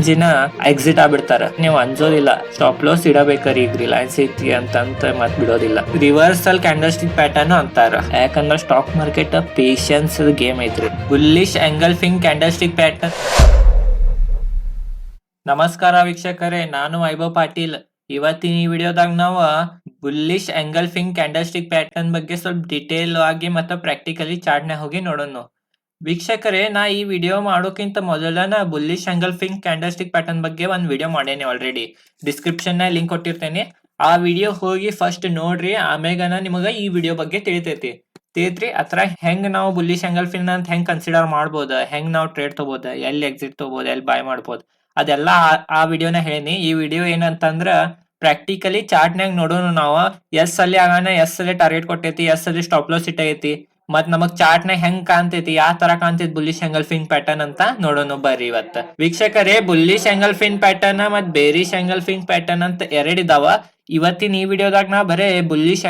ರೇಂಜಿನ exit ಆಗ್ಬಿಡ್ತಾರ. ನೀವು ಅಂಜೋದಿಲ್ಲ stop loss ಇಡಬೇಕ್ರಿ ಈಗ ರಿಲಯನ್ಸ್ ಐತಿ ಅಂತ ಮತ್ ಬಿಡೋದಿಲ್ಲ. ರಿವರ್ಸಲ್ ಕ್ಯಾಂಡಲ್ಸ್ಟಿಕ್ ಪ್ಯಾಟರ್ನ್ ಅಂತಾರ. ಯಾಕಂದ್ರ ಸ್ಟಾಕ್ ಮಾರ್ಕೆಟ್ ಪೇಷನ್ಸ್ ಗೇಮ್ ಐತ್ರಿ. ಬುಲ್ಲಿಶ್ ಎಂಗಲ್ಫಿಂಗ್ ಕ್ಯಾಂಡಲ್ಸ್ಟಿಕ್ ಪ್ಯಾಟರ್ನ್ ನಮಸ್ಕಾರ ವೀಕ್ಷಕರೇ, ನಾನು ವೈಭವ್ ಪಾಟೀಲ್. ಇವತ್ತಿನ ಈ ವಿಡಿಯೋದಾಗ ನಾವು ಬುಲ್ಲಿಶ್ ಎಂಗಲ್ಫಿಂಗ್ ಕ್ಯಾಂಡಲ್ಸ್ಟಿಕ್ ಪ್ಯಾಟರ್ನ್ ಬಗ್ಗೆ ಸ್ವಲ್ಪ ಡಿಟೇಲ್ ಆಗಿ ಮತ್ತೆ ಪ್ರಾಕ್ಟಿಕಲಿ ಚಾರ್ಟ್ನ ಹೋಗಿ ನೋಡೋಣ. ವೀಕ್ಷಕರೇ, ನಾ ಈ ವಿಡಿಯೋ ಮಾಡೋಕ್ಕಿಂತ ಮೊದಲನ ಬುಲ್ಲಿಶ್ ಕ್ಯಾಂಡಲ್ ಸ್ಟಿಕ್ ಪ್ಯಾಟರ್ನ್ ಬಗ್ಗೆ ಒಂದು ವಿಡಿಯೋ ಮಾಡೇನಿ ಆಲ್ರೆಡಿ ಡಿಸ್ಕ್ರಿಪ್ಷನ್ ಲಿಂಕ್ ಕೊಟ್ಟಿರ್ತೇನೆ. ಆ ವಿಡಿಯೋ ಹೋಗಿ ಫಸ್ಟ್ ನೋಡ್ರಿ ಆಮೇಗನ ನಿಮಗೆ ಈ ವಿಡಿಯೋ ಬಗ್ಗೆ ತಿಳಿತೈತಿ. ತಿಳಿತ್ರಿ, ಅತ್ರ ಹೆಂಗ್ ನಾವು ಬುಲ್ಲಿಶ್ ಫಿನ್ ಅಂತ ಹೆಂಗ್ ಕನ್ಸಿಡರ್ ಮಾಡ್ಬೋದು, ಹೆಂಗ್ ನಾವು ಟ್ರೇಡ್ ತಗೋಬೋದು, ಎಲ್ಲಿ ಎಕ್ಸಿಟ್ ತಗೋಬೋದು, ಎಲ್ಲಿ ಬಾಯ್ ಮಾಡ್ಬೋದು, ಅದೆಲ್ಲ ಆ- ವಿಡಿಯೋನ ಹೇಳಿನಿ. ಈ ವಿಡಿಯೋ ಏನಂತಂದ್ರ ಪ್ರಾಕ್ಟಿಕಲಿ ಚಾರ್ಟ್ನಾಗ ನೋಡೋಣ ನಾವು ಎಸ್ ಅಲ್ಲಿ ಆಗಾನ ಎಸ್ ಅಲ್ಲಿ ಟಾರ್ಗೆಟ್ ಕೊಟ್ಟೈತಿ ಎಸ್ ಅಲ್ಲಿ ಸ್ಟಾಪ್ ಲಾಸ್ ಇಟ್ಟೈತಿ. ಮತ್ ನಮಗ್ನ ಹೆಂಗ್ ಕಾಣ್ತೈತಿ ಯಾವ ತರ ಕಾಣ್ತೈತಿ ಬುಲ್ಲಿಶ್ ಎಂಗಲ್ಫಿನ್ ಪ್ಯಾಟರ್ನ್ ಅಂತ ನೋಡೋಣ ಬರ್ರಿ ಇವತ್ತ. ವೀಕ್ಷಕರೇ ಬುಲ್ಲಿಶ್ ಎಂಗಲ್ಫಿನ್ ಪ್ಯಾಟರ್ನ್ ಮತ್ ಬೇರಿಶ್ ಎಂಗಲ್ಫಿನ್ ಪ್ಯಾಟರ್ನ್ ಅಂತ ಎರಡ್ ಇದಾವ. ಇವತ್ತಿನ ಈ ವಿಡಿಯೋದಾಗ ನಾ ಬರೇ ಬುಲ್ಲಿಶ್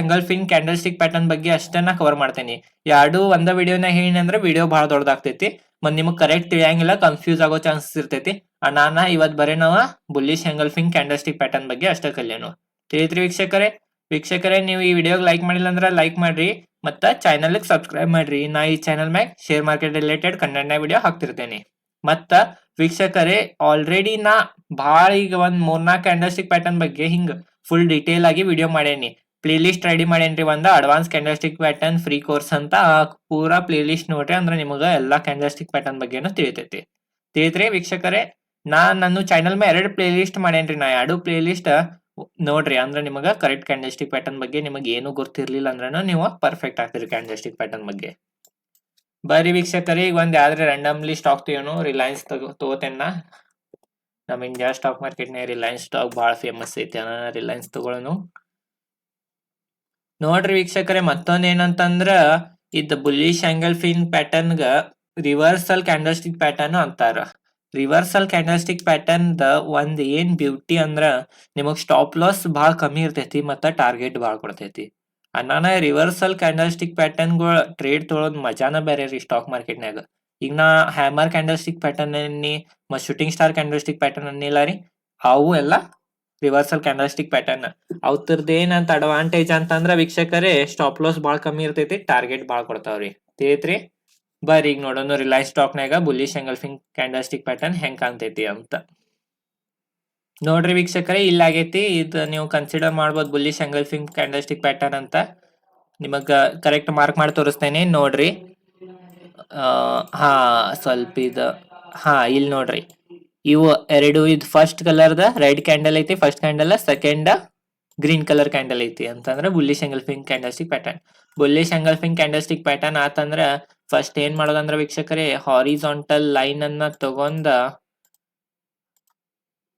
ಕ್ಯಾಂಡಲ್ ಸ್ಟಿಕ್ ಪ್ಯಾಟರ್ನ್ ಬಗ್ಗೆ ಅಷ್ಟನ್ನ ಕವರ್ ಮಾಡ್ತೇನೆ. ಎರಡು ಒಂದ ವಿಡಿಯೋನ ಹೇಳಿ ಅಂದ್ರೆ ವಿಡಿಯೋ ಬಹಳ ದೊಡ್ಡದಾಗ್ತೈತಿ. ಮತ್ ನಿಮಗ್ ಕರೆಕ್ಟ್ ತಿಳಿಯಂಗಿಲ್ಲ ಕನ್ಫ್ಯೂಸ್ ಆಗೋ ಚಾನ್ಸಸ್ ಇರ್ತೈತಿ. ನಾನ ಇವತ್ ಬರೇ ನಾವ ಬುಲ್ಲಿಶ್ ಕ್ಯಾಂಡಲ್ ಸ್ಟಿಕ್ ಪ್ಯಾಟರ್ನ್ ಬಗ್ಗೆ ಅಷ್ಟೇ ಕಲಿಯೋಣ. ತಿಳಿತ್ರಿ ವೀಕ್ಷಕರೇ. ವೀಕ್ಷಕರೇ, ನೀವು ಈ ವಿಡಿಯೋಗೆ ಲೈಕ್ ಮಾಡಿಲ್ಲ ಅಂದ್ರೆ ಲೈಕ್ ಮಾಡ್ರಿ. ಮತ್ತ ಚಾನಲ್ ಸಬ್ಸ್ಕ್ರೈಬ್ ಮಾಡ್ರಿ. ನಾ ಈ ಚಾನಲ್ ಮ್ಯಾಗ share market related content video ಹಾಕ್ತಿರ್ತೇನೆ. ಮತ್ತ ವೀಕ್ಷಕರೇ ಆಲ್ರೆಡಿ ನಾ ಭಾಳ ಈಗ ಒಂದು ಮೂರ್ನಾಲ್ಕು ಕ್ಯಾಂಡಲ್ಸ್ಟಿಕ್ ಪ್ಯಾಟರ್ನ್ ಬಗ್ಗೆ ಹಿಂಗ್ ಫುಲ್ ಡೀಟೇಲ್ ಆಗಿ ವಿಡಿಯೋ ಮಾಡೇನಿ ಪ್ಲೇ ಲಿಸ್ಟ್ ರೆಡಿ ಮಾಡೇನ್ರಿ ಒಂದು advance candlestick pattern free course ಅಂತ ಪೂರಾ ಪ್ಲೇ ಲಿಸ್ಟ್ ನೋಡ್ರಿ ಅಂದ್ರೆ ನಿಮಗೆ ಎಲ್ಲಾ ಕ್ಯಾಂಡಲ್ಸ್ಟಿಕ್ ಪ್ಯಾಟರ್ನ್ ಬಗ್ಗೆನೂ ತಿಳಿತೈತಿ. ತಿಳಿತ್ರಿ ವೀಕ್ಷಕರೇ, ನಾ ನನ್ನ ಚಾನಲ್ ಮೇಲೆ ಎರಡು ಪ್ಲೇ ಲಿಸ್ಟ್ ಮಾಡೇನ್ರಿ ನಾ ಎರಡು ಪ್ಲೇ ಲಿಸ್ಟ್ ನೋಡ್ರಿ, ಅಂದ್ರೆ ನಿಮಗೆ ಕರೆಕ್ಟ್ ಕ್ಯಾಂಡಲ್ಸ್ಟಿಕ್ ಪ್ಯಾಟರ್ನ್ ಬಗ್ಗೆ ನಿಮಗೆ ಏನು ಗೊತ್ತಿರಲಿಲ್ಲ ಅಂದ್ರೂ ನೀವು ಪರ್ಫೆಕ್ಟ್ ಆಗ್ತೀರಿ ಕ್ಯಾಂಡಲ್ಸ್ಟಿಕ್ ಪ್ಯಾಟರ್ನ್ ಬಗ್ಗೆ. ಬರೀ ವೀಕ್ಷಕರಿ, ಈಗ ಒಂದ್ ಯಾವ್ದ್ರೆ ರ್ಯಾಂಡಮ್ಲಿ ಸ್ಟಾಕ್ ತಗೋನು ರಿಲಯನ್ಸ್ ತಗೋ ತಗೋತೇನ ನಮ್ಮ ಇಂಡಿಯಾ ಸ್ಟಾಕ್ ಮಾರ್ಕೆಟ್ನಾಗ ರಿಲಯನ್ಸ್ ಸ್ಟಾಕ್ ಭಾಳ ಫೇಮಸ್ ಐತಿ ರಿಲಯನ್ಸ್ ತಗೊಳ್ಳೋನು ನೋಡ್ರಿ ವೀಕ್ಷಕರೇ ಮತ್ತೊಂದ್ ಏನಂತಂದ್ರ ಇದ್ ಬುಲ್ಲಿಶ್ ಆಂಗಲ್ ಫಿನ್ ಪ್ಯಾಟರ್ನ್ ಗ ರಿವರ್ಸಲ್ ಕ್ಯಾಂಡಲ್ಸ್ಟಿಕ್ ಪ್ಯಾಟರ್ನ್ ಅಂತಾರ. ರಿವರ್ಸಲ್ ಕ್ಯಾಂಡಲ್ಸ್ಟಿಕ್ ಪ್ಯಾಟರ್ನ್ ದ ಒಂದ್ ಏನ್ ಬ್ಯೂಟಿ ಅಂದ್ರ ನಿಮಗ್ ಸ್ಟಾಪ್ ಲಾಸ್ ಭಾಳ ಕಮ್ಮಿ ಇರ್ತೈತಿ ಮತ್ತ ಟಾರ್ಗೆಟ್ ಭಾಳ ಕೊಡ್ತೈತಿ. ಅನ್ನಾನ ರಿವರ್ಸಲ್ ಕ್ಯಾಂಡಲ್ಸ್ಟಿಕ್ ಪ್ಯಾಟರ್ನ್ಗಳು ಟ್ರೇಡ್ ತೊಳೋದ್ ಮಜಾನ ಬೇರೆ ರೀ ಸ್ಟಾಕ್ ಮಾರ್ಕೆಟ್ನಾಗ ಈಗ ನಾ ಹ್ಯಾಮರ್ ಕ್ಯಾಂಡಲ್ಸ್ಟಿಕ್ ಪ್ಯಾಟರ್ನ್ ಅನ್ನಿ ಮತ್ ಶೂಟಿಂಗ್ ಸ್ಟಾರ್ ಕ್ಯಾಂಡಲ್ಸ್ಟಿಕ್ ಪ್ಯಾಟರ್ನ್ ಅನ್ನಿಲ್ಲ ರೀ, ಅವು ಎಲ್ಲ ರಿವರ್ಸಲ್ ಕ್ಯಾಂಡಲ್ಸ್ಟಿಕ್ ಪ್ಯಾಟರ್ನ್ ಅವ್ರದ್ದು ಏನಂತ ಅಡ್ವಾಂಟೇಜ್ ಅಂತಂದ್ರ ವೀಕ್ಷಕರೇ ಸ್ಟಾಪ್ ಲಾಸ್ ಭಾಳ ಕಮ್ಮಿ ಇರ್ತೈತಿ ಟಾರ್ಗೆಟ್ ಭಾಳ ಕೊಡ್ತಾವ್ರಿ. ತಿಳಿತ್ರಿ? ಬರ್ರಿ ಈಗ ನೋಡೋಣ ರಿಲಯನ್ಸ್ ಸ್ಟಾಕ್ನಾಗ ಬುಲ್ಲಿಶ್ ಎಂಗಲ್ಫಿಂಗ್ ಕ್ಯಾಂಡಲ್ಸ್ಟಿಕ್ ಪ್ಯಾಟರ್ನ್ ಹೆಂಗೆ ಕಾಣ್ತೈತಿ ಅಂತ. ನೋಡ್ರಿ ವೀಕ್ಷಕರೇ, ಇಲ್ಲ ಆಗೈತಿ, ಇದು ನೀವು ಕನ್ಸಿಡರ್ ಮಾಡ್ಬೋದು ಬುಲ್ಲಿಶ್ ಎಂಗಲ್ಫಿಂಗ್ ಕ್ಯಾಂಡಲ್ಸ್ಟಿಕ್ ಪ್ಯಾಟರ್ನ್ ಅಂತ. ನಿಮಗೆ ಕರೆಕ್ಟ್ ಮಾರ್ಕ್ ಮಾಡಿ ತೋರಿಸ್ತೇನೆ, ನೋಡ್ರಿ. ಹಾ, ಸ್ವಲ್ಪ ಇದು, ಹಾ ಇಲ್ಲಿ ನೋಡ್ರಿ. ಇವು ಎರಡು, ಇದು ಫಸ್ಟ್ ಕಲರ್ದ ರೆಡ್ ಕ್ಯಾಂಡಲ್ ಐತಿ first candle second green colour candle ಐತಿ ಅಂತಂದ್ರೆ bullish engulfing candlestick pattern bullish engulfing candlestick pattern ಆತಂದ್ರ ಫಸ್ಟ್ ಏನ್ ಮಾಡೋದಂದ್ರ ವೀಕ್ಷಕರೇ ಹಾರಿಜಾಂಟಲ್ ಲೈನ್ ಅನ್ನ ತಗೊಂಡ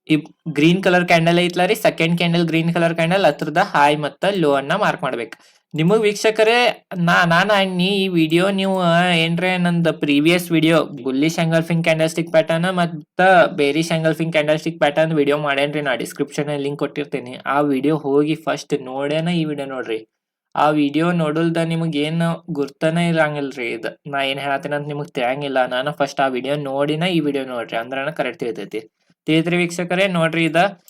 ಈ ಗ್ರೀನ್ ಕಲರ್ ಕ್ಯಾಂಡಲ್ ಐತ್ಲ ರೀ second candle green colour candle ಹತ್ರದ ಹಾಯ್ ಮತ್ತ ಲೋ ಅನ್ನ ಮಾರ್ಕ್ ಮಾಡ್ಬೇಕು. ನಿಮಗ್ ವೀಕ್ಷಕರೇ, ನಾ, ನಾನ ಅನ್ನಿ ಈ ವಿಡಿಯೋ ನೀವು ಏನ್ರೆ ನಂದು previous video bullish engulfing candlestick pattern ಮತ್ತ bearish engulfing candlestick pattern video ಮಾಡೇನ್ರಿ, ನಾ ಡಿಸ್ಕ್ರಿಪ್ಷನ್ ಲಿಂಕ್ ಕೊಟ್ಟಿರ್ತೀನಿ. ಆ ವಿಡಿಯೋ ಹೋಗಿ ಫಸ್ಟ್ ನೋಡೇನ ಈ ವಿಡಿಯೋ ನೋಡ್ರಿ. ಆ ವಿಡಿಯೋ ನೋಡಲ್ದ ನಿಮಗೆ ಏನು ಗುರ್ತನ ಇರಂಗಿಲ್ರಿ? ಇದು ನಾ ಏನು ಹೇಳತ್ತೀನಿ ಅಂತ ನಿಮಗೆ ತಿಳಿಯಂಗಿಲ್ಲ. ನಾನು ಫಸ್ಟ್ ಆ ವಿಡಿಯೋ ನೋಡಿನ ಈ ವಿಡಿಯೋ ನೋಡ್ರಿ ಅಂದ್ರನ ಕರೆಕ್ಟ್ ತಿಳಿತೈತಿ. ತಿಳಿತ್ರಿ ವೀಕ್ಷಕರೇ, ನೋಡ್ರಿ ಇದ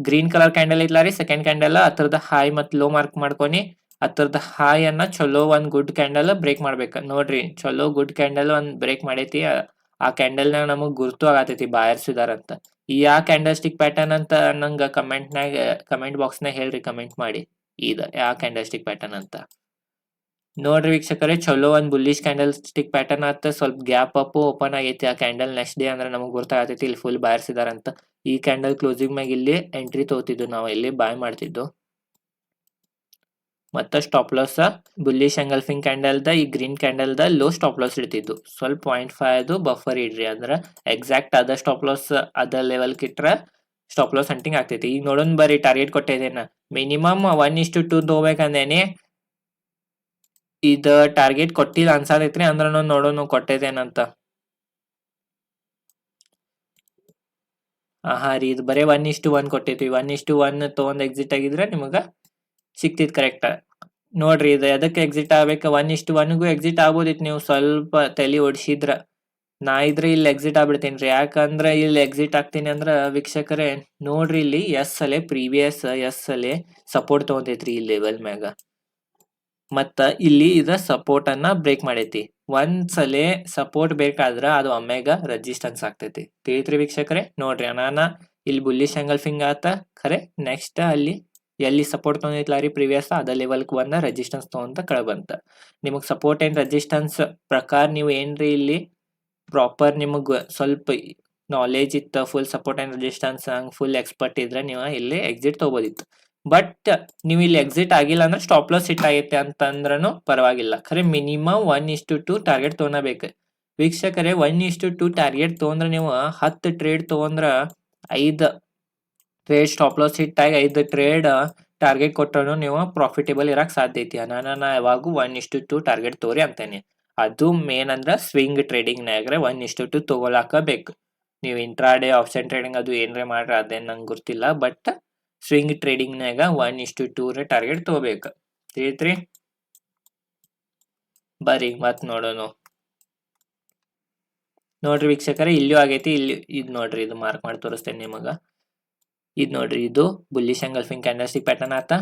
ಗ್ರೀನ್ ಕಲರ್ ಕ್ಯಾಂಡಲ್ ಐತ್ಲಾ ಸೆಕೆಂಡ್ ಕ್ಯಾಂಡಲ್ ಹತ್ರದ ಹಾಯ್ ಮತ್ತು ಲೋ ಮಾರ್ಕ್ ಮಾಡ್ಕೊನಿ. ಹತ್ರದ ಹಾಯ್ ಅನ್ನ ಚಲೋ ಒಂದು ಗುಡ್ ಕ್ಯಾಂಡಲ್ ಬ್ರೇಕ್ ಮಾಡ್ಬೇಕು. ನೋಡ್ರಿ, ಚಲೋ ಗುಡ್ ಕ್ಯಾಂಡಲ್ ಒಂದು ಬ್ರೇಕ್ ಮಾಡೈತಿ. ಆ- ಆ ಕ್ಯಾಂಡಲ್ ನಾಗ ನಮಗ್ ಗುರ್ತು ಆಗತೈತಿ ಬಾಯರ್ಸಿದಾರಂತ ಈ ಆ ಕ್ಯಾಂಡಲ್ ಸ್ಟಿಕ್ ಪ್ಯಾಟರ್ನ್ ಅಂತ ನಂಗೆ ಕಮೆಂಟ್ನಾಗ ಕಮೆಂಟ್ ಬಾಕ್ಸ್ ನಾಗ ಹೇಳ್ರಿ ಕಮೆಂಟ್ ಮಾಡಿ. ಇದ ಯಾ ಕ್ಯಾಂಡಲ್ ಸ್ಟಿಕ್ ಪ್ಯಾಟರ್ನ್ ಅಂತ? ನೋಡ್ರಿ ವೀಕ್ಷಕರೇ ಚಲೋ ಒಂದ್ ಬುಲ್ಲಿಶ್ ಕ್ಯಾಂಡಲ್ ಸ್ಟಿಕ್ ಪ್ಯಾಟರ್ನ್ ಆತ, ಸ್ವಲ್ಪ ಗ್ಯಾಪ್ ಅಪ್ ಓಪನ್ ಆಗೈತಿ. ಆ ಕ್ಯಾಂಡಲ್ ನೆಕ್ಸ್ಟ್ ಡೇ ಅಂದ್ರೆ ನಮಗೆ ಗೊತ್ತಾಗತೈತಿ ಇಲ್ಲಿ ಫುಲ್ ಬಾಯರ್ಸ್ ಇದಾರಂತ ಈ ಕ್ಯಾಂಡಲ್ ಕ್ಲೋಸಿಂಗ್ ಮ್ಯಾಗ ಇಲ್ಲಿ ಎಂಟ್ರಿ ತಗೋತಿದ್ದು ನಾವು, ಇಲ್ಲಿ ಬಾಯ್ ಮಾಡ್ತಿದ್ದು. ಮತ್ತ stop loss bullish engulfing candle the, ಈ ಗ್ರೀನ್ ಕ್ಯಾಂಡಲ್ ದ ಲೋ ಸ್ಟಾಪ್ ಲಾಸ್ ಇಡ್ತಿದ್ದು ಸ್ವಲ್ಪ ಪಾಯಿಂಟ್ ಫೈವ್ ಅದು ಬಫರ್ ಇಡ್ರಿ, ಅಂದ್ರ ಎಕ್ಸಾಕ್ಟ್ ಅದ ಸ್ಟಾಪ್ ಲಾಸ್ ಅದ ಲೆವೆಲ್ ಇಟ್ರ ಸ್ಟಾಪ್ ಲಾಸ್ ಹಂಟಿಂಗ್ ಆಗ್ತೈತಿ. ಈಗ ನೋಡೋಣ ಬರೀ ಟಾರ್ಗೆಟ್ ಕೊಟ್ಟಿದ್ದೇನ. ಮಿನಿಮಮ್ ಒನ್ ಇಷ್ಟು ಟೂ ತಗೋಬೇಕಂದೇನೆ ಇದು ಟಾರ್ಗೆಟ್ ಕೊಟ್ಟಿಲ್ಲ ಅನ್ಸಾದೈತ್ರಿ ಅಂದ್ರ ನೋಡೋಣ ಕೊಟ್ಟಿದ್ದೇನಂತ. ಹಾ ರೀ, ಇದು ಬರೀ ಒನ್ ಇಷ್ಟು ಒನ್ ಕೊಟ್ಟೈತಿ ಒನ್ ಇಷ್ಟು ಒನ್ ತಗೊಂಡ್ ಎಕ್ಸಿಟ್ ಆಗಿದ್ರೆ ನಿಮಗೆ ಸಿಕ್ತಿತ್ ಕರೆಕ್ಟ್ ನೋಡ್ರಿ, ಇದು ಎದಕ್ಕೆ ಎಕ್ಸಿಟ್ ಆಗ್ಬೇಕು? ಒನ್ ಇಷ್ಟು ಒನ್ಗೂ ಎಕ್ಸಿಟ್ ಆಗ್ಬೋದಿತ್ತು ನೀವು ಸ್ವಲ್ಪ ತಲೆ ಓಡಿಸಿದ್ರ ನಾ ಇದ್ರೆ ಇಲ್ಲಿ ಎಕ್ಸಿಟ್ ಆಗ್ಬಿಡ್ತೀನಿ ರೀ. ಯಾಕಂದ್ರೆ ಇಲ್ಲಿ ಎಕ್ಸಿಟ್ ಆಗ್ತೀನಿ ಅಂದ್ರ ವೀಕ್ಷಕರೇ, ನೋಡ್ರಿ ಇಲ್ಲಿ ಎಸ್ ಅಲೆ ಪ್ರೀವಿಯಸ್ ಎಸ್ ಅಲೆ ಸಪೋರ್ಟ್ ತಗೊಂತೈತ್ರಿ ಈ ಲೆವೆಲ್ ಮ್ಯಾಗ. ಮತ್ತ ಇಲ್ಲಿ ಇದ ಸಪೋರ್ಟ್ ಅನ್ನ ಬ್ರೇಕ್ ಮಾಡೈತಿ. ಒಂದ್ಸಲೆ ಸಪೋರ್ಟ್ ಬೇಕಾದ್ರ ಅದು ಒಮ್ಮೆಗ ರೆಸಿಸ್ಟೆನ್ಸ್ ಆಗ್ತೈತಿ. ತಿಳಿತ್ರಿ ವೀಕ್ಷಕರೇ, ನೋಡ್ರಿ ಅನಾನ ಇಲ್ಲಿ ಬುಲ್ಲಿಶ್ ಫಿಂಗ್ ಆತ. ಖರೆ ನೆಕ್ಸ್ಟ್ ಅಲ್ಲಿ ಎಲ್ಲಿ ಸಪೋರ್ಟ್ ತೊಗೊಂಡಿತ್ಲ ರೀ ಪ್ರಿವಿಯಸ್ ಅದ ಲೆವೆಲ್ ಬಂದ ರೆಸಿಸ್ಟೆನ್ಸ್ ತಗೊಂತ ಕೆಳ ಬಂತ. ನಿಮಗ್ ಸಪೋರ್ಟ್ ಏನ್ ರೆಸಿಸ್ಟೆನ್ಸ್ ಪ್ರಕಾರ ನೀವು ಏನ್ರಿ ಇಲ್ಲಿ ಪ್ರಾಪರ್ ನಿಮಗೆ ಸ್ವಲ್ಪ ನಾಲೆಜ್ ಇತ್ತು ಫುಲ್ ಸಪೋರ್ಟ್ ಆ್ಯಂಡ್ ರೆಸಿಸ್ಟೆನ್ಸ್ ಹಂಗೆ ಫುಲ್ ಎಕ್ಸ್ಪರ್ಟ್ ಇದ್ರೆ ನೀವು ಇಲ್ಲಿ ಎಕ್ಸಿಟ್ ತೊಗೋದಿತ್ತು ಬಟ್ ನೀವು ಇಲ್ಲಿ ಎಕ್ಸಿಟ್ ಆಗಿಲ್ಲ ಅಂದ್ರೆ ಸ್ಟಾಪ್ ಲಾಸ್ ಹಿಟ್ ಆಗೈತೆ ಅಂತಂದ್ರೂ ಪರವಾಗಿಲ್ಲ. ಖರೆ ಮಿನಿಮಮ್ ಒನ್ ಇಷ್ಟು ಟು ಟಾರ್ಗೆಟ್ ತೊಗೊಬೇಕು ವೀಕ್ಷಕರೇ ಒನ್ ಇಷ್ಟು ಟು ಟಾರ್ಗೆಟ್ ತೊಗೊಂಡ್ರೆ ನೀವು ಹತ್ತು ಟ್ರೇಡ್ ತೊಗೊಂಡ್ರೆ ಐದು ಟ್ರೇಡ್ ಸ್ಟಾಪ್ ಲಾಸ್ ಹಿಟ್ ಆಗಿ ಐದು ಟ್ರೇಡ್ ಟಾರ್ಗೆಟ್ ಕೊಟ್ಟರು ನೀವು ಪ್ರಾಫಿಟೇಬಲ್ ಇರೋಕ್ಕೆ ಸಾಧ್ಯ ಐತಿ. ನಾನು ನಾ ಯಾವಾಗೂ ಒನ್ ಇಷ್ಟು ಟು ಟಾರ್ಗೆಟ್ ತೋರಿ ಅಂತೇನೆ. ಅದು ಮೇನ್ ಅಂದ್ರ ಸ್ವಿಂಗ್ ಟ್ರೇಡಿಂಗ್ ನಾಗ್ರೆ ಒನ್ ಇಷ್ಟು ಟು ತಗೋಲಾಕ ಬೇಕು ನೀವು ಇಂಟ್ರಾಡೇ ಆಪ್ಷನ್ ಟ್ರೇಡಿಂಗ್ ಅದು ಏನ್ರೆ ಮಾಡ್ರಿ ಅದೇ ನಂಗೆ ಗೊತ್ತಿಲ್ಲ ಬಟ್ ಸ್ವಿಂಗ್ ಟ್ರೇಡಿಂಗ್ನಾಗ ಒನ್ ಇಷ್ಟು ಟೂ ರೇ ಟಾರ್ಗೆಟ್ ತಗೋಬೇಕು. ತಿಳಿತ್ರಿ? ಬರ್ರಿ, ಮತ್ ನೋಡೋಣ. ನೋಡ್ರಿ ವೀಕ್ಷಕರೇ, ಇಲ್ಲೂ ಆಗೈತಿ, ಇಲ್ಲಿ ಇದು ನೋಡ್ರಿ, ಇದು ಮಾರ್ಕ್ ಮಾಡಿ ತೋರಿಸ್ತೇನೆ ನಿಮಗ. ಇದು ನೋಡ್ರಿ, ಇದು ಬುಲ್ಲಿಶ್ ಫಿಂಗ್ ಕ್ಯಾಂಡಲ್ಸ್ಟಿಕ್ ಪ್ಯಾಟರ್ನ್ ಆತ.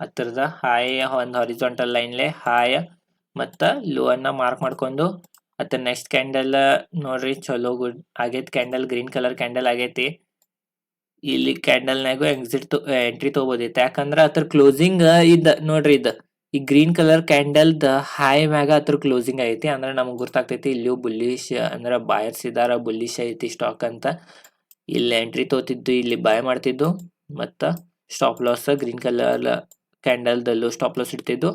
ಹತ್ತಿರದ ಹಾಯ್, ಒಂದು ಹಾರಿಜಾಂಟಲ್ ಲೈನ್ಲೆ ಹಾಯ್ ಮತ್ತ ಲೋ ಅನ್ನ ಮಾರ್ಕ್ ಮಾಡ್ಕೊಂಡು ಮತ್ತೆ ನೆಕ್ಸ್ಟ್ ಕ್ಯಾಂಡಲ್ ನೋಡ್ರಿ ಚಲೋ ಗುಡ್ ಆಗೈತಿ ಕ್ಯಾಂಡಲ್ ಗ್ರೀನ್ ಕಲರ್ ಕ್ಯಾಂಡಲ್ ಆಗೈತಿ. ಇಲ್ಲಿ ಕ್ಯಾಂಡಲ್ನಾಗು ಎಕ್ಸಿಟ್ ಎಂಟ್ರಿ ತಗೋಬೋದಿತ್ತು ಯಾಕಂದ್ರ ಅದ್ರ ಕ್ಲೋಸಿಂಗ್ ಇದ್ ನೋಡ್ರಿ ಇದ್, ಈ ಗ್ರೀನ್ ಕಲರ್ ಕ್ಯಾಂಡಲ್ದ ಹೈ ಮ್ಯಾಗ ಅದ್ರ ಕ್ಲೋಸಿಂಗ್ ಐತಿ ಅಂದ್ರೆ ನಮ್ಗೆ ಗೊತ್ತಾಗ್ತೈತಿ ಇಲ್ಲಿಯೂ ಬುಲ್ಲಿಶ್ ಅಂದ್ರೆ ಬಾಯರ್ಸ್ ಇದಾರ ಬುಲ್ಲಿಶ್ ಐತಿ ಸ್ಟಾಕ್ ಅಂತ. ಇಲ್ಲಿ ಎಂಟ್ರಿ ತೋತಿದ್ದು, ಇಲ್ಲಿ ಬಾಯ್ ಮಾಡ್ತಿದ್ದು, ಮತ್ತ ಸ್ಟಾಪ್ ಲಾಸ್ ಗ್ರೀನ್ ಕಲರ್ ಕ್ಯಾಂಡಲ್ದಲ್ಲೂ ಸ್ಟಾಪ್ ಲಾಸ್ ಇಡ್ತಿದ್ದು.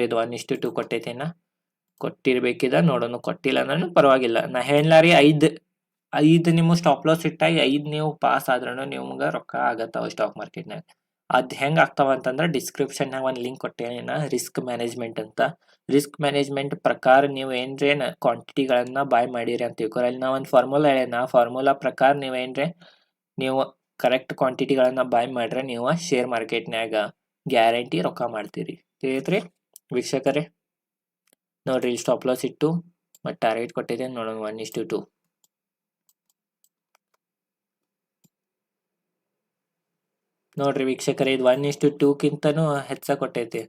ರೀ ಇದು ಒನ್ ಇಷ್ಟು ಟು ಕೊಟ್ಟೈತೇನ? ಕೊಟ್ಟಿರ್ಬೇಕಿದ ನೋಡೋಣ ಕೊಟ್ಟಿಲ್ಲ ಅಂದ್ರೂ ಪರವಾಗಿಲ್ಲ. ನಾ ಹೇಳಲಾರಿ ಐದು ಐದು ನಿಮ್ಮ ಸ್ಟಾಪ್ ಲಾಸ್ ಇಟ್ಟಾಗಿ ಐದು ನೀವು ಪಾಸ್ ಆದ್ರೂ ನಿಮ್ಗೆ ರೊಕ್ಕ ಆಗತ್ತಾವ ಸ್ಟಾಕ್ ಮಾರ್ಕೆಟ್ನಾಗ ಅದ್ ಹೆಂಗೆ ಆಗ್ತಾವ ಅಂತಂದ್ರೆ ಡಿಸ್ಕ್ರಿಪ್ಷನ್ ಒಂದು ಲಿಂಕ್ ಕೊಟ್ಟೇನ ರಿಸ್ಕ್ ಮ್ಯಾನೇಜ್ಮೆಂಟ್ ಅಂತ. ರಿಸ್ಕ್ ಮ್ಯಾನೇಜ್ಮೆಂಟ್ ಪ್ರಕಾರ ನೀವು ಏನ್ರೆ ಕ್ವಾಂಟಿಟಿಗಳನ್ನ ಬಾಯ್ ಮಾಡಿರಿ ಅಂತ ತಿಳ್ಕೊರ. ಅಲ್ಲಿ ನಾ ಒಂದು ಫಾರ್ಮುಲಾ ಹೇಳೇನ ಫಾರ್ಮುಲಾ ಪ್ರಕಾರ ನೀವು ಏನ್ರೆ, ನೀವು ಕರೆಕ್ಟ್ ಕ್ವಾಂಟಿಟಿಗಳನ್ನ ಬಾಯ್ ಮಾಡ್ರೆ ನೀವು ಶೇರ್ ಮಾರ್ಕೆಟ್ನ್ಯಾಗ ಗ್ಯಾರಂಟಿ ರೊಕ್ಕ ಮಾಡ್ತೀರಿ. ತಿಳಿಯತ್ರಿ ವೀಕ್ಷಕರೇ ನೋಡ್ರಿ ಇಲ್ಲಿ ಸ್ಟಾಪ್ ಲಾಸ್ ಇಟ್ಟು ಮತ್ತು ಟಾರ್ಗೆಟ್ ಕೊಟ್ಟಿದೆ ನೋಡೋಣ ಒನ್ ಇಷ್ಟು ಟು ನೋಡ್ರಿ ವೀಕ್ಷಕರೇ, ಇದು ಒನ್ ಇಷ್ಟು ಟೂಕ್ಕಿಂತನೂ ಹೆಚ್ಚ ಕೊಟ್ಟೈತಿ.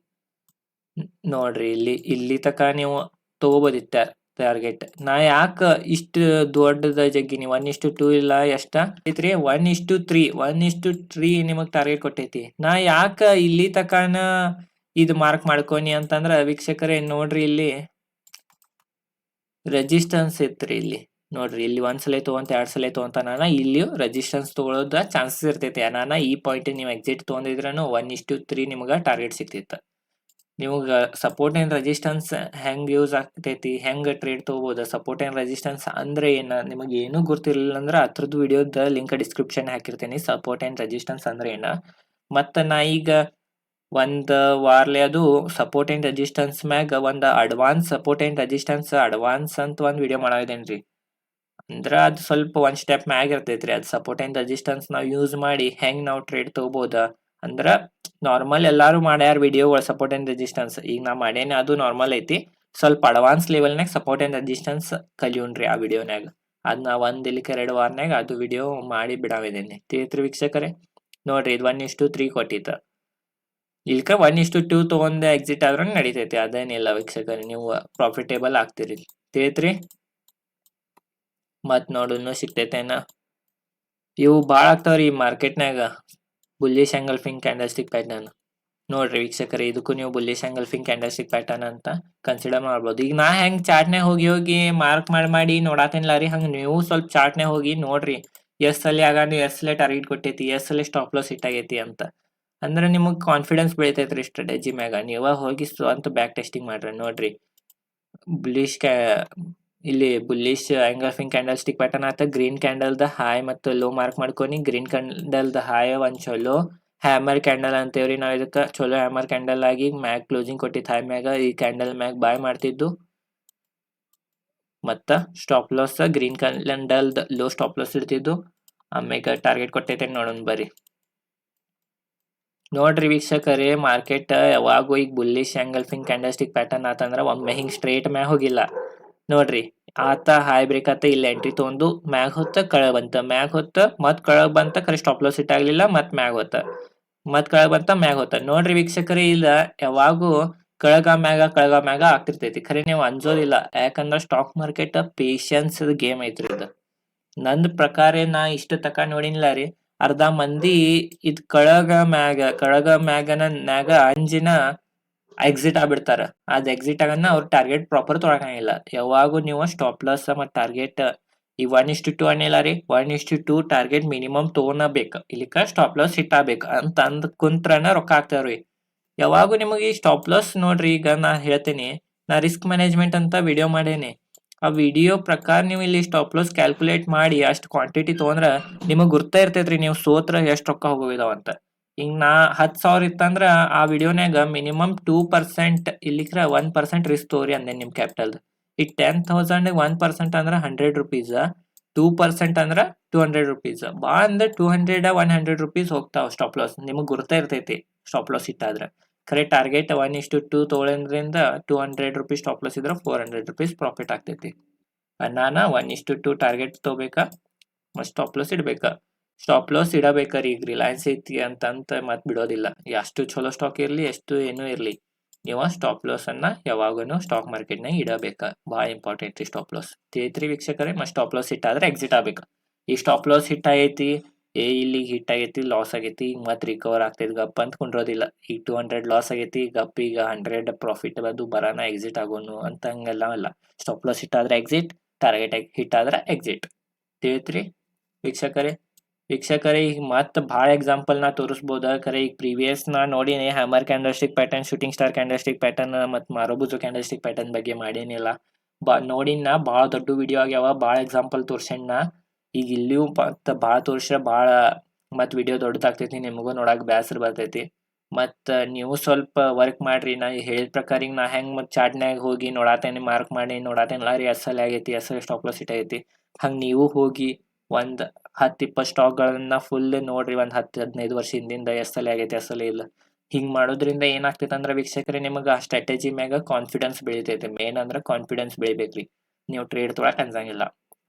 ನೋಡ್ರಿ ಇಲ್ಲಿ ಇಲ್ಲಿ ತಕ ನೀವು ತಗೋಬೋದಿತ್ತ. ಟಾರ್ಗೆಟ್ ನಾ ಯಾಕ ಇಷ್ಟು ದೊಡ್ಡದ ಜಗ್ಗಿನಿ ಒನ್ ಇಷ್ಟು ಟೂ ಇಲ್ಲ ಎಷ್ಟ? ಐತ್ರಿ? ಒನ್ ಇಷ್ಟು ತ್ರೀ ಒನ್ ಇಷ್ಟು ತ್ರೀ ನಿಮಗ್ ಟಾರ್ಗೆಟ್ ಕೊಟ್ಟೈತಿ. ನಾ ಯಾಕ ಇಲ್ಲಿ ತಕಾನ ಇದು ಮಾರ್ಕ್ ಮಾಡ್ಕೊನಿ ಅಂತಂದ್ರ ವೀಕ್ಷಕರೇ ನೋಡ್ರಿ ಇಲ್ಲಿ. ರೆಜಿಸ್ಟೆನ್ಸ್ ಇತ್ರಿ ಇಲ್ಲಿ. ನೋಡ್ರಿ ಇಲ್ಲಿ ಒಂದ್ ಸಲ ತಗೊಂತ ಎರಡ್ ಸಲ ತಗೊಂತ ನಾನ ಇಲ್ಲಿಯೂ ರೆಜಿಸ್ಟೆನ್ಸ್ ತಗೊಳ್ಳೋದ ಚಾನ್ಸಸ್ ಇರ್ತೈತಿ. ನಾನ ಈ ಪಾಯಿಂಟ್ ನೀವು ಎಕ್ಸಿಟ್ ತೊಗೊಂಡಿದ್ರೂ ಒನ್ ಇಷ್ಟು ತ್ರೀ ನಿಮ್ಗೆ ಟಾರ್ಗೆಟ್ ಸಿಗ್ತಿತ್ತು. ನಿಮ್ಗ ಸಪೋರ್ಟ್ ಆ್ಯಂಡ್ ರೆಸಿಸ್ಟೆನ್ಸ್ ಹೆಂಗೆ ಯೂಸ್ ಆಗ್ತೈತಿ, ಹೆಂಗೆ ಟ್ರೇಡ್ ತೊಗೋಬೋದು ಸಪೋರ್ಟ್ ಆ್ಯಂಡ್ ರೆಸಿಸ್ಟೆನ್ಸ್ ಅಂದರೆ ಏನು, ನಿಮಗೆ ಏನೂ ಗೊತ್ತಿರಲಿಲ್ಲ ಅಂದ್ರೆ ಅದ್ರದ್ದು ವಿಡಿಯೋದ ಲಿಂಕ್ ಡಿಸ್ಕ್ರಿಪ್ಷನ್ ಹಾಕಿರ್ತೀನಿ ಸಪೋರ್ಟ್ ಆ್ಯಂಡ್ ರೆಸಿಸ್ಟೆನ್ಸ್ ಅಂದ್ರೆ ಏನು. ಮತ್ತು ನಾ ಈಗ ಒಂದು ವಾರ್ಲೆ ಅದು ಸಪೋರ್ಟ್ ಆ್ಯಂಡ್ ರೆಸಿಸ್ಟೆನ್ಸ್ ಮ್ಯಾಗ ಒಂದು advance support and resistance advance ಅಂತ ಒಂದು ವಿಡಿಯೋ ಮಾಡಿದೇನ್ರಿ ಅಂದ್ರೆ ಅದು ಸ್ವಲ್ಪ ಒಂದು ಸ್ಟೆಪ್ ಮ್ಯಾಗ ಇರ್ತೈತ್ರಿ, ಅದು ಸಪೋರ್ಟ್ ಆ್ಯಂಡ್ ರೆಸಿಸ್ಟೆನ್ಸ್ ನಾವು ಯೂಸ್ ಮಾಡಿ ಹೆಂಗೆ ನಾವು ಟ್ರೇಡ್ ತೊಗೋಬೋದ ಅಂದ್ರ ನಾರ್ಮಲ್ ಎಲ್ಲರೂ ಮಾಡ್ಯಾರ ವಿಡಿಯೋಗಳು ಸಪೋರ್ಟ್ ಆ್ಯಂಡ್ ರೆಜಿಸ್ಟೆನ್ಸ್ ಈಗ ನಾ ಮಾಡೇನಿ ಅದು ನಾರ್ಮಲ್ ಐತಿ. ಸ್ವಲ್ಪ ಅಡ್ವಾನ್ಸ್ ಲೆವೆಲ್ನಾಗ ಸಪೋರ್ಟ್ ಆ್ಯಂಡ್ ರೆಜಿಸ್ಟೆನ್ಸ್ ಕಲಿಯೋಣ್ರಿ ಆ ವಿಡಿಯೋನಾಗ ಅದ್ ನಾ ಒಂದು ಇಲ್ಲಿಕ್ಕೆ ಎರಡು ವಾರನಾಗ ಅದು ವಿಡಿಯೋ ಮಾಡಿ ಬಿಡಾವಿದ್ದೀನಿ ತಿಳಿತ್ರಿ ವೀಕ್ಷಕರೇ. ನೋಡ್ರಿ ಇದು ಒನ್ ಇಷ್ಟು ತ್ರೀ ಕೊಟ್ಟಿತ್ತು. ಇಲ್ಕ ಒನ್ ಇಷ್ಟು ಟೂ ತೊಗೊಂಡು ಎಕ್ಸಿಟ್ ಆದ್ರೂ ನಡೀತೈತಿ. ಅದೇನಿಲ್ಲ ವೀಕ್ಷಕರೇ, ನೀವು ಪ್ರಾಫಿಟೇಬಲ್ ಆಗ್ತೀರಿ. ತಿಳಿತ್ರಿ. ಮತ್ತೆ ನೋಡೋನು ಸಿಗ್ತೈತೇನ? ಇವು ಭಾಳ ಆಗ್ತಾವ್ರಿ ಈ ಮಾರ್ಕೆಟ್ನಾಗ ಬುಲ್ಲಿಶ್ ಫಿಂಗ್ ಕ್ಯಾಂಡಲ್ಸ್ಟಿಕ್ ಪ್ಯಾಟರ್ನ್ ನೋಡ್ರಿ ವೀಕ್ಷಕರೇ, ಇದಕ್ಕೂ ನೀವು ಬುಲ್ಲಿಶ್ ಫಿಂಗ್ ಕ್ಯಾಂಡಲ್ಸ್ಟಿಕ್ ಪ್ಯಾಟರ್ನ್ ಅಂತ ಕನ್ಸಿಡರ್ ಮಾಡ್ಬೋದು. ಈಗ ನಾ ಹೆಂಗ್ ಚಾಟ್ನ್ಯಾಗ ಹೋಗಿ ಹೋಗಿ ಮಾರ್ಕ್ ಮಾಡಿ ಮಾಡಿ ನೋಡಾತೇನಿಲ್ಲ ರೀ, ಹಂಗೆ ನೀವು ಸ್ವಲ್ಪ ಚಾಟ್ನ್ಯಾಗ ಹೋಗಿ ನೋಡ್ರಿ. ಎಸ್ ಅಲ್ಲಿ ಆಗ ನೀವು ಎಸ್ ಅಲ್ಲೇ ಟಾರ್ಗೆಟ್ ಕೊಟ್ಟೈತಿ ಎಸ್ ಅಲ್ಲಿ ಸ್ಟಾಪ್ ಲಾಸ್ ಇಟ್ ಆಗೈತಿ ಅಂತ. ಅಂದ್ರೆ ನಿಮಗೆ ಕಾನ್ಫಿಡೆನ್ಸ್ ಬೆಳಿತೈತ್ರಿ ಸ್ಟ್ರಾಟಜಿ ಮ್ಯಾಗ. ನೀವ ಹೋಗಿ ಸ್ವಂತ ಬ್ಯಾಕ್ ಟೆಸ್ಟಿಂಗ್ ಮಾಡ್ರಿ, ನೋಡ್ರಿ. ಬ್ಲೀಶ್ ಕ್ಯಾ ಇಲ್ಲಿ ಬುಲ್ಲಿಶ್ ಫಿಂಗ್ ಕ್ಯಾಂಡಲ್ ಸ್ಟಿಕ್ ಪ್ಯಾಟರ್ನ್ ಆತ ಗ್ರೀನ್ ಕ್ಯಾಂಡಲ್ ದ ಹಾಯ್ ಮತ್ತು ಲೋ ಮಾರ್ಕ್ ಮಾಡ್ಕೊನಿ. ಗ್ರೀನ್ ಕ್ಯಾಂಡಲ್ ದ ಹಾಯ್ ಒಂದ್ ಚಲೋ. ಹ್ಯಾಮರ್ ಕ್ಯಾಂಡಲ್ ಅಂತೇವ್ರಿ ನಾವು ಇದಕ್ಕೆ. ಚಲೋ ಹ್ಯಾಮರ್ ಕ್ಯಾಂಡಲ್ ಆಗಿ ಮ್ಯಾಗ್ ಕ್ಲೋಸಿಂಗ್ ಕೊಟ್ಟಿದ್ದು ಹಾಯ್ ಮ್ಯಾಗ ಈ ಕ್ಯಾಂಡಲ್ ಮ್ಯಾಗ ಬಾಯ್ ಮಾಡ್ತಿದ್ದು. ಮತ್ತು stop loss green candle low stop loss ಇರ್ತಿದ್ದು ಆಮ್ಯಾಗ ಟಾರ್ಗೆಟ್ ಕೊಟ್ಟೈತೆ ನೋಡೋಣ ಬರ್ರಿ. ನೋಡ್ರಿ ವೀಕ್ಷಕರೇ ಮಾರ್ಕೆಟ್ ಯಾವಾಗೂ ಈಗ ಬುಲ್ಲಿಶ್ ಫಿಂಗ್ ಕ್ಯಾಂಡಲ್ ಸ್ಟಿಕ್ ಪ್ಯಾಟರ್ನ್ ಆತಂದ್ರೆ ಒಮ್ಮೆ ಹಿಂಗೆ ಸ್ಟ್ರೇಟ್ ಮ್ಯಾಗ ಹೋಗಿಲ್ಲ. ನೋಡ್ರಿ, ಆತ ಹಾಯ್ ಬ್ರೇಕ್ ಆತ ಇಲ್ಲ ಎಂಟ್ರಿ ತಗೊಂಡು ಮ್ಯಾಗ ಹೊತ್ತ ಕಳ ಬಂತ. ಮ್ಯಾಗ್ ಹೊತ್ತ ಮತ್ ಕಳ ಬಂತ ಕರೆ ಸ್ಟಾಪ್ ಲಾಸ್ ಇಟ್ ಆಗ್ಲಿಲ್ಲ ಮತ್ ಮ್ಯಾಗ ಹೊತ್ತ. ಮತ್ ಕಳ ಬಂತ, ಮ್ಯಾಗ ಹೊತ್ತ. ನೋಡ್ರಿ ವೀಕ್ಷಕರೇ, ಇಲ್ಲ ಯಾವಾಗೂ ಕಳಗ ಮ್ಯಾಗ ಕಳಗ ಮ್ಯಾಗ ಆಗ್ತಿರ್ತೈತಿ. ಖರೆ ನೀವು ಅಂಜೋದಿಲ್ಲ. ಯಾಕಂದ್ರ ಸ್ಟಾಕ್ ಮಾರ್ಕೆಟ್ ಪೇಷನ್ಸ್ ಗೇಮ್ ಐತ್ರಿ ಇದು. ನಂದ್ ಪ್ರಕಾರ ನಾ ಇಷ್ಟ ತಕ ನೋಡಿನಿಲ್ಲ ರೀ. ಅರ್ಧ ಮಂದಿ ಇದ್ ಕಳಗ ಮ್ಯಾಗ, ಕಳಗ ಮ್ಯಾಗನ ನ್ಯಾಗ ಅಂಜಿನ ಎಕ್ಸಿಟ್ ಆಗ್ಬಿಡ್ತಾರ. ಅದ್ ಎಕ್ಸಿಟ್ ಆಗನ್ನ ಅವ್ರ ಟಾರ್ಗೆಟ್ ಪ್ರಾಪರ್ ತೊಗೊಳಂಗಿಲ್ಲ ಯಾವಾಗೂ ನೀವು ಸ್ಟಾಪ್ ಲಾಸ್ ಮತ್ತ ಟಾರ್ಗೆಟ್ ಈ ಒನ್ ಇಷ್ಟು ಟು ಅನ್ನಿಲ್ಲ ರೀ. ಒನ್ ಇಷ್ಟು ಟು ಟಾರ್ಗೆಟ್ ಮಿನಿಮಮ್ ತೊಗೊಬೇಕು ಇಲ್ಲಿಕ ಸ್ಟಾಪ್ ಲಾಸ್ ಹಿಟ್ ಆಗ್ಬೇಕು ಅಂತ ಅಂದ್ ಕುಂತ್ರನ ರೊಕ್ಕ ಆಗ್ತಾವ್ರಿ ಯಾವಾಗೂ ನಿಮಗೆ ಈ ಸ್ಟಾಪ್ ಲಾಸ್ ನೋಡ್ರಿ, ಈಗ ನಾ ಹೇಳ್ತೀನಿ. ನಾ ರಿಸ್ಕ್ ಮ್ಯಾನೇಜ್ಮೆಂಟ್ ಅಂತ ವಿಡಿಯೋ ಮಾಡೇನಿ. ಆ ವಿಡಿಯೋ ಪ್ರಕಾರ ನೀವು ಇಲ್ಲಿ ಸ್ಟಾಪ್ ಲಾಸ್ ಕ್ಯಾಲ್ಕುಲೇಟ್ ಮಾಡಿ ಅಷ್ಟು ಕ್ವಾಂಟಿಟಿ ತೊಗೊಂಡ್ರ ನಿಮಗೆ ಗುರ್ತ ಇರ್ತೈತ್ರಿ. ನೀವು ಸೋತ್ರ ಎಷ್ಟು ರೊಕ್ಕ ಹೋಗಿದಾವ ಈಗ ನಾ ಹತ್ತು ಸಾವಿರ ಇತ್ತಂದ್ರ ಆ ವಿಡಿಯೋನ್ಯಾಗ ಮಿನಿಮಮ್ ಟೂ ಪರ್ಸೆಂಟ್ ಇಲ್ಲಿಕ್ರ ಒನ್ ಪರ್ಸೆಂಟ್ ರಿಸ್ಕ್ ತೋರಿ ಅಂದೆ ನಿಮ್ ಕ್ಯಾಪಿಟಲ್ ಈಗ ಟೆನ್ ತೌಸಂಡ್ ಒನ್ ಪರ್ಸೆಂಟ್ ಅಂದ್ರೆ ಹಂಡ್ರೆಡ್ ರುಪೀಸ್ ಟೂ ಪರ್ಸೆಂಟ್ ಅಂದ್ರ ಟೂ ಹಂಡ್ರೆಡ್ ರುಪೀಸ್ ಬಾ ಅಂದ್ರೆ two hundred one hundred rupees ಹೋಗ್ತಾವ ಸ್ಟಾಪ್ ಲಾಸ್ ನಿಮಗೆ ಗುರ್ತಾ ಇರ್ತೈತಿ ಸ್ಟಾಪ್ ಲಾಸ್ ಇಟ್ಟಾದ್ರೆ. ಖರೆ ಟಾರ್ಗೆಟ್ ಒನ್ ಇಷ್ಟು two ತೊಗೊಳೋದ್ರಿಂದ two hundred rupees stop loss ಇದ್ರೆ ಫೋರ್ ಹಂಡ್ರೆಡ್ ರುಪೀಸ್ ಪ್ರಾಫಿಟ್ ಆಗ್ತೈತಿ. ನಾನು ಒನ್ ಇಷ್ಟು ಟೂ ಟಾರ್ಗೆಟ್ ತಗೋಬೇಕಾ? ಸ್ಟಾಪ್ ಲಾಸ್ ಇಡ್ಬೇಕಾ? ಸ್ಟಾಪ್ ಲಾಸ್ ಇಡಬೇಕಾರೆ ಈಗ ರಿಲಯನ್ಸ್ ಐತಿ ಅಂತಂತ ಮತ್ ಬಿಡೋದಿಲ್ಲ. ಎಷ್ಟು ಚಲೋ ಸ್ಟಾಕ್ ಇರಲಿ, ಎಷ್ಟು ಏನೂ ಇರಲಿ. ನೀವು ಸ್ಟಾಪ್ ಲಾಸ್ ಅನ್ನ ಯಾವಾಗನು ಸ್ಟಾಕ್ ಮಾರ್ಕೆಟ್ ನಾಗ ಇಡಬೇಕ. ಬಹಳ ಇಂಪಾರ್ಟೆಂಟ್ ರೀ ಸ್ಟಾಪ್ ಲಾಸ್ ತಿಳಿತ್ರಿ ವೀಕ್ಷಕರೇ ಮತ್ತೆ ಸ್ಟಾಪ್ ಲಾಸ್ ಹಿಟ್ ಆದ್ರೆ ಎಕ್ಸಿಟ್ ಆಗ್ಬೇಕು. ಈ ಸ್ಟಾಪ್ ಲಾಸ್ ಹಿಟ್ ಆಗೈತಿ, ಏ ಇಲ್ಲಿ ಹಿಟ್ ಆಗೈತಿ ಲಾಸ್ ಆಗೈತಿ, ಈಗ ಮತ್ತೆ ರಿಕವರ್ ಆಗ್ತೈತಿ, ಗಪ್ ಅಂತ ಕುಂಡ್ರೋದಿಲ್ಲ. ಈಗ ಟೂ ಹಂಡ್ರೆಡ್ ಲಾಸ್ ಆಗೈತಿ, ಗಪ್ ಈಗ ಹಂಡ್ರೆಡ್ ಪ್ರಾಫಿಟ್ ಬಂದು ಬರಾನ ಎಕ್ಸಿಟ್ ಆಗೋನು ಅಂತ ಹಂಗೆಲ್ಲ ಅಲ್ಲ. ಸ್ಟಾಪ್ ಲಾಸ್ ಹಿಟ್ ಆದ್ರೆ ಎಕ್ಸಿಟ್ ಟಾರ್ಗೆಟ್ ಹಿಟ್ ಆದ್ರೆ ಎಕ್ಸಿಟ್ ತಿಳಿತ್ರಿ ವೀಕ್ಷಕರೇ. ವೀಕ್ಷಕರೇ, ಈಗ ಮತ್ತೆ ಭಾಳ ಎಕ್ಸಾಂಪಲ್ ನಾ ತೋರಿಸ್ಬೋದ. ಖರೆ ಈಗ ನಾ ನೋಡಿನಿ hammer candlestick pattern shooting star candlestick pattern ಮತ್ತು ಮಾರೋಬುಜು ಕ್ಯಾಂಡಲ್ಸ್ಟಿಕ್ ಪ್ಯಾಟರ್ನ್ ಬಗ್ಗೆ ಮಾಡೇನಿಲ್ಲ. ಬಾ, ನೋಡಿನ ಭಾಳ ದೊಡ್ಡ ವಿಡಿಯೋ ಆಗ್ಯಾವ, ಭಾಳ ಎಕ್ಸಾಂಪಲ್ ತೋರ್ಸಣ್ಣ ಈಗ ಇಲ್ಲಿಯೂ ಮತ್ತು ಭಾಳ ತೋರಿಸ್ರೆ ಭಾಳ ಮತ್ತು ವಿಡಿಯೋ ದೊಡ್ಡದಾಗ್ತೈತಿ, ನಿಮಗೂ ನೋಡಕ್ಕೆ ಬೇಸರ ಬರ್ತೈತಿ. ಮತ್ತು ನೀವು ಸ್ವಲ್ಪ ವರ್ಕ್ ಮಾಡಿರಿ, ನಾ ಹೇಳಿದ ಪ್ರಕಾರ ಈಗ ನಾ ಹೆಂಗೆ ಮತ್ತು ಚಾಟ್ನ್ಯಾಗ ಹೋಗಿ ನೋಡಾತೇನಿ ಮಾರ್ಕ್ ಮಾಡಿ ನೋಡಾತೇನಲ್ಲ ರೀ ಅಸಲ್ ಆಗೈತಿ ಅಸಲ್ ಸ್ಟಾಪ್ ಲಾಸ್ ಆಗೈತಿ. ಹಂಗ್ ನೀವು ಹೋಗಿ ಒಂದ್ ಹತ್ತು ಇಪ್ಪತ್ತು ಸ್ಟಾಕ್ಗಳನ್ನ ಫುಲ್ ನೋಡ್ರಿ, ಒಂದ್ ಹತ್ತು ಹದಿನೈದು ವರ್ಷ ಹಿಂದಿಂದ ಎಷ್ಟ್ ಸಲ ಆಗೈತಿ ಇಲ್ಲ. ಹಿಂಗ್ ಮಾಡೋದ್ರಿಂದ ಏನಾಗ್ತೈತೆ ಅಂದ್ರೆ ವೀಕ್ಷಕರೇ, ನಿಮಗೆ ಆ ಸ್ಟ್ರಾಟಜಿ ಮ್ಯಾಗ ಕಾನ್ಫಿಡೆನ್ಸ್ ಬೆಳಿತೈತೆ. ಮೇನ್ ಅಂದ್ರೆ ಕಾನ್ಫಿಡೆನ್ಸ್ ಬೆಳಿಬೇಕ್ರಿ. ನೀವು ಟ್ರೇಡ್ ತೊಳಕ್ ಅನ್ಸಂಗಿಲ್ಲ.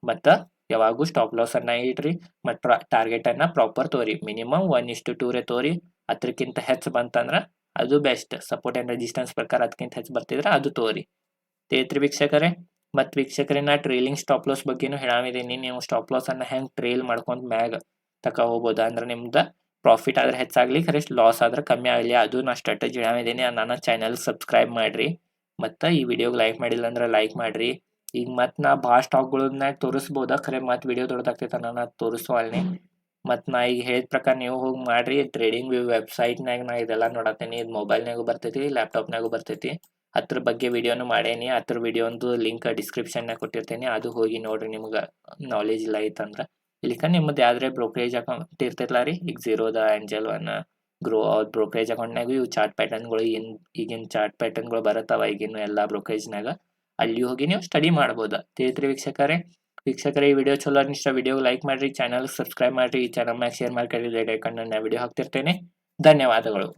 ಮತ್ತ ಯಾವಾಗೂ ಸ್ಟಾಪ್ ಲಾಸ್ ಅನ್ನ ಇಡ್ರಿ ಮತ್ ಟಾರ್ಗೆಟ್ ಅನ್ನ ಪ್ರಾಪರ್ ತೋರಿ. ಮಿನಿಮಮ್ ಒನ್ ಇಷ್ಟು ಟೂ ರೇ ತೋರಿ. ಅದಕ್ಕಿಂತ ಹೆಚ್ಚು ಬಂತಂದ್ರ ಅದು ಬೆಸ್ಟ್ ಸಪೋರ್ಟ್ ಅಂಡ್ ರೆಸಿಸ್ಟೆನ್ಸ್ ಪ್ರಕಾರ ಅದಕ್ಕಿಂತ ಹೆಚ್ಚು ಬರ್ತಿದ್ರೆ ಅದು ತೋರಿ. ತೇತ್ರಿ ವೀಕ್ಷಕರೇ. ಮತ್ ವೀಕ್ಷಕರೇ, ನಾ ಟ್ರೇಲಿಂಗ್ ಸ್ಟಾಪ್ ಲಾಸ್ ಬಗ್ಗೆನೂ ಹೇಳಾಮಿದೀನಿ ನೀವು ಸ್ಟಾಪ್ ಲಾಸ್ ಅನ್ನ ಹೆಂಗ್ ಟ್ರೇಲ್ ಮಾಡ್ಕೊಂಡ್ ಮ್ಯಾಗ ತಕ ಹೋಗ್ಬೋದು? ಅಂದ್ರೆ ನಿಮ್ದು ಪ್ರಾಫಿಟ್ ಆದ್ರೆ ಹೆಚ್ಚಾಗ್ಲಿ ಖರೆ ಲಾಸ್ ಆದ್ರೆ ಕಮ್ಮಿ ಆಗಲಿ. ಅದು ನಾ ಸ್ಟ್ರಾಟಜಿ ಹೇಳಿದ್ದೀನಿ ನನ್ನ ಚಾನಲ್ ಸಬ್ಸ್ಕ್ರೈಬ್ ಮಾಡ್ರಿ. ಮತ್ತು ಈ ವಿಡಿಯೋಗೆ ಲೈಕ್ ಮಾಡಿಲ್ಲ ಅಂದ್ರೆ ಲೈಕ್ ಮಾಡ್ರಿ. ಈಗ ಮತ್ತು ನಾ ಭಾಳ ಸ್ಟಾಕ್ಗಳನ್ನ ತೋರಿಸ್ಬೋದ? ಖರೆ ಮತ್ತೆ ವಿಡಿಯೋ ದೊಡ್ಡದಾಗ್ತೈತೆ ನಾನು ತೋರಿಸುವಲ್ನಿ ಮತ್ತು ನಾ ಈಗ ಹೇಳಿದ ಪ್ರಕಾರ ನೀವು ಹೋಗಿ ಮಾಡ್ರಿ. ಟ್ರೇಡಿಂಗ್ ವೆಬ್ಸೈಟ್ನಾಗ ನಾ ಇದೆಲ್ಲ ನೋಡತ್ತೀನಿ ಇದು ಮೊಬೈಲ್ನಾಗೂ ಬರ್ತೈತಿ ಲ್ಯಾಪ್ಟಾಪ್ನಾಗೂ ಬರ್ತೈತಿ. ಅದ್ರ ಬಗ್ಗೆ ವಿಡಿಯೋನು ಮಾಡೇನಿ ಅದ್ರ ವಿಡಿಯೋಂದು ಲಿಂಕ್ ಡಿಸ್ಕ್ರಿಪ್ಷನ್ನ ಕೊಟ್ಟಿರ್ತೇನೆ, ಅದು ಹೋಗಿ ನೋಡ್ರಿ ನಿಮ್ಗೆ ನಾಲೆಜ್ ಇಲ್ಲ ಐತಂದ್ರ. ಇಲ್ಲಿಕ ನಿಮ್ಮದು ಯಾವ್ದ್ರೆ ಬ್ರೋಕರೇಜ್ ಅಕೌಂಟ್ ಇರ್ತೈತಲ್ಲ ರೀ, ಈಗ ಝೀರೋದ ಆಂಜಲ್ ಒನ್ ಗ್ರೋ ಅವ್ರ ಬ್ರೋಕರೇಜ್ ಅಕೌಂಟ್ನಾಗೂ ಇವು ಚಾರ್ಟ್ ಪ್ಯಾಟರ್ನ್ಗಳು ಏನ್ ಈಗಿನ ಚಾರ್ಟ್ ಪ್ಯಾಟರ್ನ್ಗಳು ಬರತ್ತಾವ ಈಗಿನ ಎಲ್ಲ ಬ್ರೋಕರೇಜ್ನಾಗ ಅಲ್ಲಿ ಹೋಗಿ ನೀವು ಸ್ಟಡಿ ಮಾಡ್ಬೋದು. ತಿಳಿತ್ರಿ ವೀಕ್ಷಕರೇ. ವೀಕ್ಷಕರೇ, ಈ ವಿಡಿಯೋ ಚಲೋ ಅನಿಷ್ಟ ವಿಡಿಯೋ ಲೈಕ್ ಮಾಡ್ರಿ ಚಾನಲ್ ಸಬ್ಸ್ಕ್ರೈಬ್ ಮಾಡ್ರಿ, ಈ ಚಾನಲ್ ಶೇರ್ ಮಾಡ್ಕೊಳ್ಳಿ ಲೇಟ್ ನಾನು ವಿಡಿಯೋ ಹಾಕ್ತಿರ್ತೇನೆ. ಧನ್ಯವಾದಗಳು.